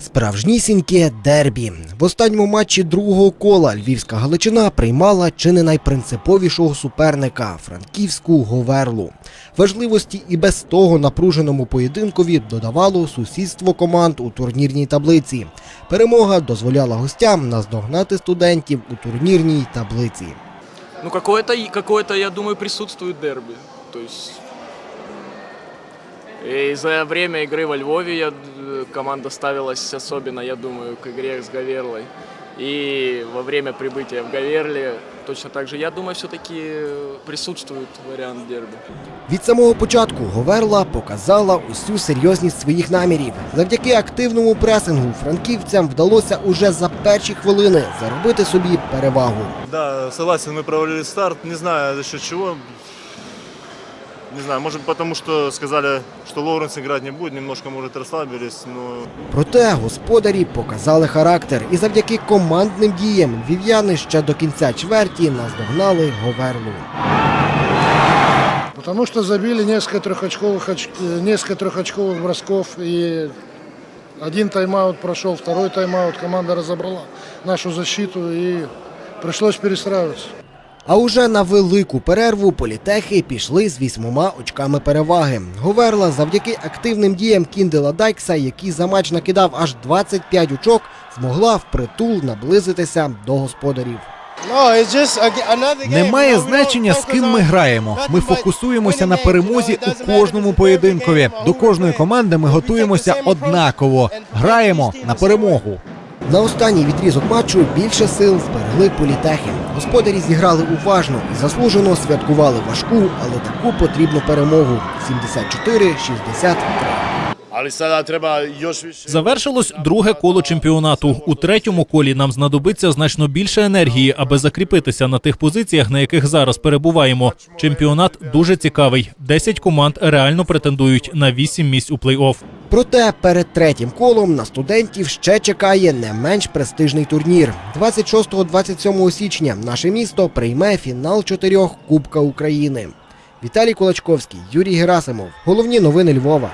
Справжнісіньке дербі. В останньому матчі другого кола Львівська Галичина приймала чи не найпринциповішого суперника франківську Говерлу. Важливості і без того напруженому поєдинкові додавало сусідство команд у турнірній таблиці. Перемога дозволяла гостям наздогнати студентів у турнірній таблиці. Ну, какое-то, какое-то, я думаю, присутствует дерби. То есть и за время игры во Львове я, э, команда ставилась особенно, я думаю, к игре с Гаверлой. И во время прибытия в Гаверле точно так же, я думаю, все-таки присутствует вариант дерби. Від самого початку Говерла показала усю серйозність своїх намірів. Завдяки активному пресингу франківцям вдалося уже за перші хвилини заробити собі перевагу. Да, согласен, мы провалили старт. Не знаю за счет чего. Не знаю, может потому что сказали, что Лоуренс играть не будет, немножко, может, расслабились, но Проте господарі показали характер, і завдяки командним діям львів'яни ще до кінця чверті наздогнали Говерлу. Потому что забили несколько трехочковых, оч- э, несколько трехочковых бросков. И один тайм-аут прошел, второй тайм-аут. Команда разобрала нашу защиту и пришлось перестраиваться. А уже на велику перерву політехи пішли з вісьмома очками переваги. Говерла завдяки активним діям Кіндела Дайкса, який за матч накидав аж 25 очок, змогла впритул наблизитися до господарів. Немає значення, з ким ми граємо. Ми фокусуємося на перемозі у кожному поєдинкові. До кожної команди ми готуємося однаково. Граємо на перемогу. На останній відрізок матчу більше сил зберегли політехи. Господарі зіграли уважно і заслужено святкували важку, але таку потрібну перемогу 74-63. Ali sada treba još. Завершилось друге коло чемпіонату. У третьому колі нам знадобиться значно більше енергії, аби закріпитися на тих позиціях, на яких зараз перебуваємо. Чемпіонат дуже цікавий. Десять команд реально претендують на вісім місць у плей-офф. Проте перед третім колом на студентів ще чекає не менш престижний турнір. 26-27 січня наше місто прийме фінал чотирьох Кубка України. Віталій Кулачковський, Юрій Герасимов. Головні новини Львова.